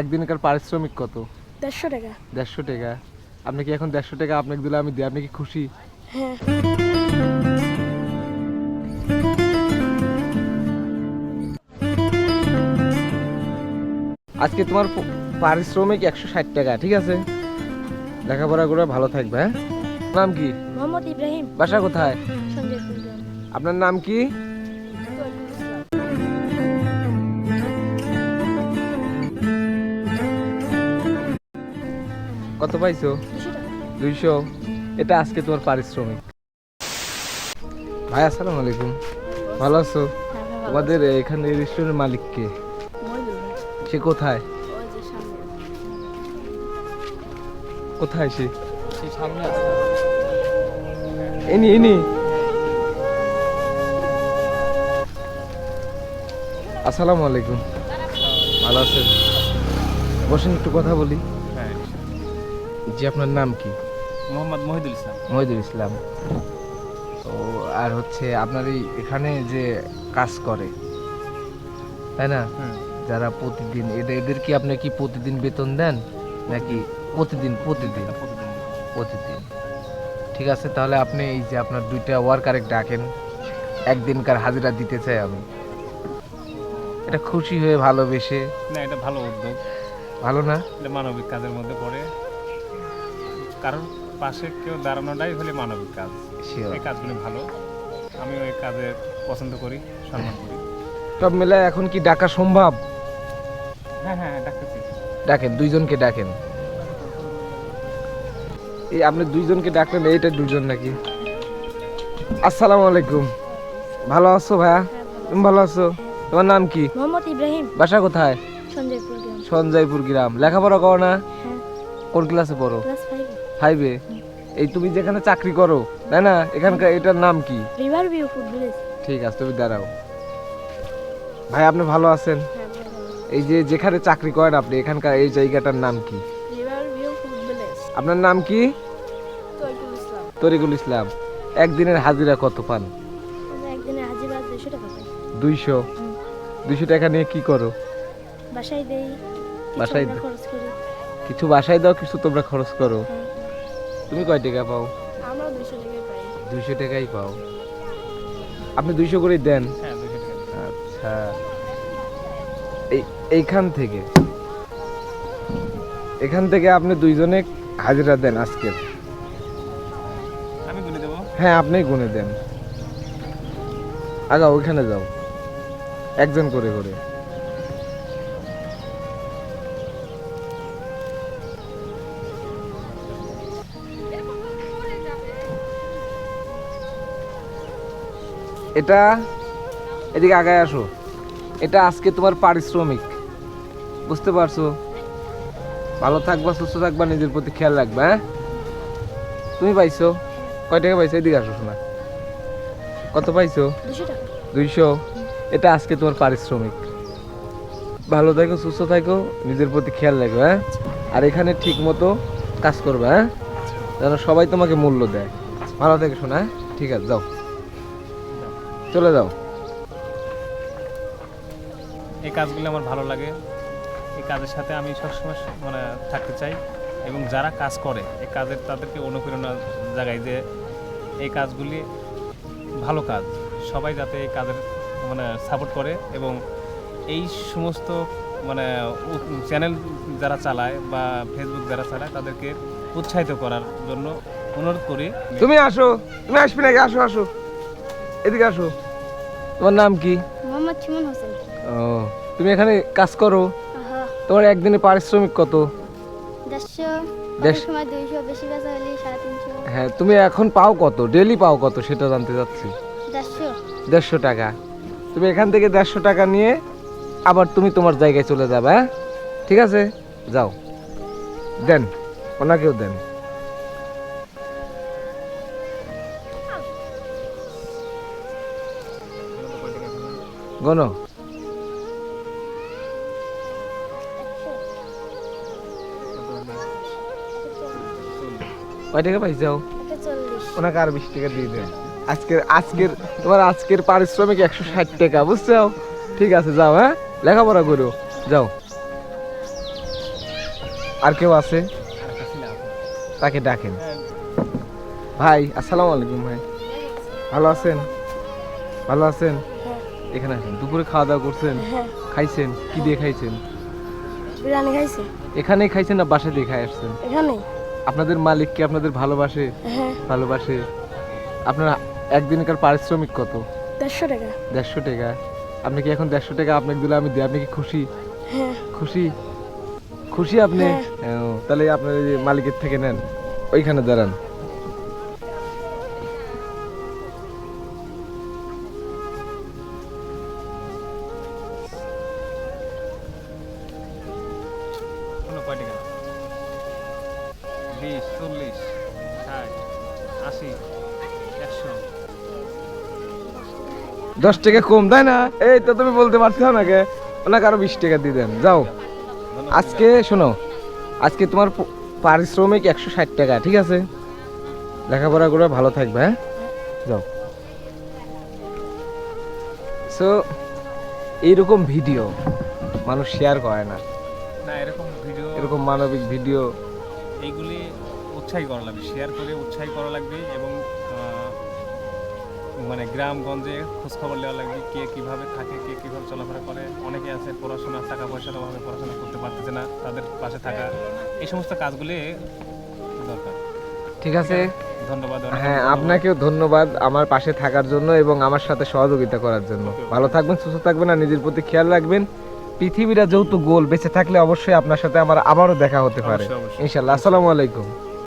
একদিনকার পারিশ্রমিক কত? দেড়শো টাকা। দেড়শো টাকা। আপনি কি এখন দেড়শো টাকা আপনাকে দিলে আমি দিই? আপনি কি খুশি? হ্যাঁ। আজকে তোমার পারিশ্রমিক একশো ষাট টাকা ঠিক আছে? লেখাপড়া করে ভালো থাকবে হ্যাঁ? নাম কি? মোহাম্মদ ইব্রাহিম। বাসা কোথায়? আপনার নাম কি? কত পাইছো? দুইশো। এটা আজকে তোমার পারিশ্রমিক। ভাই আসসালামু আলাইকুম। ভালো আছো? হ্যাঁ তোমাদের এখানে রেস্টুরেন্টের মালিক কে? সে কোথায়? কোথায় সে? সামনে ইনি ইনি আসসালামু আলাইকুম। ভালো আছেন? বসেন একটু কথা বলি। জি আপনার নাম কি? মোহাম্মদ মহিদুল ইসলাম। মহিদুল ইসলাম। তো আর হচ্ছে আপনার এই এখানে যে কাজ করে তাই না? যারা প্রতিদিন এদের এদের কি আপনি কি প্রতিদিন বেতন দেন? নাকি প্রতিদিন প্রতিদিন? প্রতিদিন। ঠিক আছে তাহলে আপনি এই যে আপনার দুইটা ওয়ার্কারে ডাকেন। একদিনকার হাজিরা দিতে চাই আমি। এটা খুশি হয়ে ভালোবেসে। না এটা ভালো উদ্যোগ। ভালো না? এটা মানবিক কাজের মধ্যে পড়ে। কারণ পাশে কেউ দাঁড়ানোটাই হলে মানবিক কাজ. এই কাজগুলি ভালো। আমিও এই কাজে পছন্দ করি সম্মান করি। সব মিলে এখন কি ডাকা সম্ভব? হ্যাঁ হ্যাঁ ডাকতেছি। ডাকেন দুইজনকে ডাকেন। এই আপনি দুইজনকে ডাকলেন এইটা দুইজন নাকি? আসসালামু আলাইকুম ভালো আছো ভাইয়া? তুমি ভালো আছো? তোমার নাম কি? মোহাম্মদ ইব্রাহিম। বাসা কোথায়? সঞ্জয় ফুলগ্রাম সঞ্জয়পুর গ্রাম। লেখাপড়া করো না? হ্যাঁ। কোন ক্লাসে পড়ো? ফাইভে এই তুমি যেখানে চাকরি করো তাই না? এখানকার এটার নাম কি? রিভার ভিউ ফুড ভিলেজ ঠিক আছে তুমি দাঁড়াও। ভাই আপনি ভালো আছেন? হ্যাঁ এই যে যেখানে চাকরি করেন আপনি এখানকার এই জায়গাটার নাম কি? রিভার ভিউ ফুড ভিলেজ আপনার নাম কি? ইসলাম। তরিকুল ইসলাম। একদিনের হাজিরা কত পান? হাজিরা টাকা দুইশো। দুইশো টাকা নিয়ে কি করো? বাসায় দেই বাসায় খরচ করি। কিছু বাসায় দাও কিছু তোমরা খরচ করো। তুমি কয় টাকা পাও? আমরা দুশো টাকা পাই। দুইশো টাকাই পাও। আপনি দুইশো করে দেন? হ্যাঁ টাকা আচ্ছা। এই এইখান থেকে। এখান থেকে আপনি দুইজনে হাজিরা দেন আজকে। আমি গুনে দেবো? হ্যাঁ আপনি গুনে দেন। আগা ওইখানে যাও। একজন করে করে। এটা এদিকে আগায় আসো। এটা আজকে তোমার পারিশ্রমিক। বুঝতে পারছ? ভালো থাকবা সুস্থ থাকবা নিজের প্রতি খেয়াল রাখবা হ্যাঁ? তুমি পাইছো? কয় টাকা পাইছো? এদিকে আসো শোনা। কত পাইছো? দুইশো। এটা আজকে তোমার পারিশ্রমিক। ভালো থাকো সুস্থ থাকো নিজের প্রতি খেয়াল রাখবে হ্যাঁ? আর এখানে ঠিক মতো কাজ করবে হ্যাঁ? যেন সবাই তোমাকে মূল্য দেয়। ভালো থেকে শোনা হ্যাঁ? ঠিক আছে যাও। চলে যাও। এই কাজগুলি আমার ভালো লাগে। এই কাজের সাথে আমি সবসময় মানে থাকতে চাই এবং যারা কাজ করে এই কাজের তাদেরকে অনুপ্রেরণা জাগাই যে এই কাজগুলি ভালো কাজ। সবাই যাতে এই কাজের মানে সাপোর্ট করে এবং এই সমস্ত মানে চ্যানেল যারা চালায় বা ফেসবুক যারা চালায় তাদেরকে উৎসাহিত করার জন্য অনুরোধ করি। তুমি আসো তুমি আসবে নাকি? আসো আসো। এদিকে আসো। তোমার নাম কি? মোহাম্মদ সুমন হোসেন। ও তুমি এখানে কাজ করো? তোমার একদিনে পারিশ্রমিক কত? হ্যাঁ তুমি এখন পাও কত? ডেলি পাও কত? সেটা জানতে চাচ্ছি। দেড়শো। দেড়শো টাকা। তুমি এখান থেকে দেড়শো টাকা নিয়ে আবার তুমি তোমার জায়গায় চলে যাবে হ্যাঁ? ঠিক আছে? যাও। দেন ওনাকেও দেন। গনো কয় টাকা পাইছাও ওনাকে আর বিশ টাকা দিয়ে দেন আজকের আজকের, তোমার আজকের পারিশ্রমিক একশো ষাট টাকা, বুঝছ? ঠিক আছে, যাও হ্যাঁ? লেখাপড়া করো। যাও। আর কেউ আছে। তাকে ডাকেন। ভাই, আসসালামু আলাইকুম, ভাই। ভালো আছেন? ভালো আছেন? এখানে আসেন। দুপুরে খাওয়া দাওয়া করছেন? হ্যাঁ। খাইছেন? কি দিয়ে খাইছেন? বিরিয়ানি খাইছি। এখানেই খাইছেন না বাসা দিয়ে খাই আসছেন? এখানে আপনাদের মালিক কি আপনাদের ভালোবাসে? হ্যাঁ। ভালোবাসে? আপনার একদিনকার পারিশ্রমিক কত? দেড়শো টাকা। দেড়শো টাকা। আপনি কি এখন দেড়শো টাকা আপনাকে দিলে আমি দিই? আপনি কি খুশি? হ্যাঁ। খুশি? খুশি আপনি? তাহলে আপনার মালিকের থেকে নেন। ওইখানে দাঁড়ান। কয় টাকা? বিশ চল্লিশ ষাট আশি একশো। দশ টাকা কম তাই না? এই তো তুমি বলতে পারছ না কে ওনাকে আরও বিশ টাকা দিয়ে দেন। যাও। আজকে শোনো আজকে তোমার পারিশ্রমিক একশো ষাট টাকা ঠিক আছে? লেখাপড়া করে ভালো থাকবে হ্যাঁ? যাও। সো এইরকম ভিডিও মানুষ শেয়ার করে না। না এরকম ভিডিও এরকম মানবিক ভিডিও। এইগুলি উৎসাহী করা লাগবে শেয়ার করে উৎসাহী করা লাগবে এবং মানে গ্রামগঞ্জে খোঁজখবর নেওয়া লাগবে কে কীভাবে থাকে কে কীভাবে চলাফেরা করে। অনেকে আছে পড়াশোনা টাকা পয়সার অভাবে পড়াশোনা করতে পারতেছে না তাদের পাশে থাকা। এই সমস্ত কাজগুলি দরকার। ঠিক আছে। ধন্যবাদ হ্যাঁ আপনাকেও ধন্যবাদ আমার পাশে থাকার জন্য এবং আমার সাথে সহযোগিতা করার জন্য। ভালো থাকবেন সুস্থ থাকবেন আর নিজের প্রতি খেয়াল রাখবেন। পৃথিবীটা যেহেতু গোল বেঁচে থাকলে অবশ্যই আপনার সাথে আমার আবারও দেখা হতে পারে। ইনশাল্লাহ আসসালামু আলাইকুম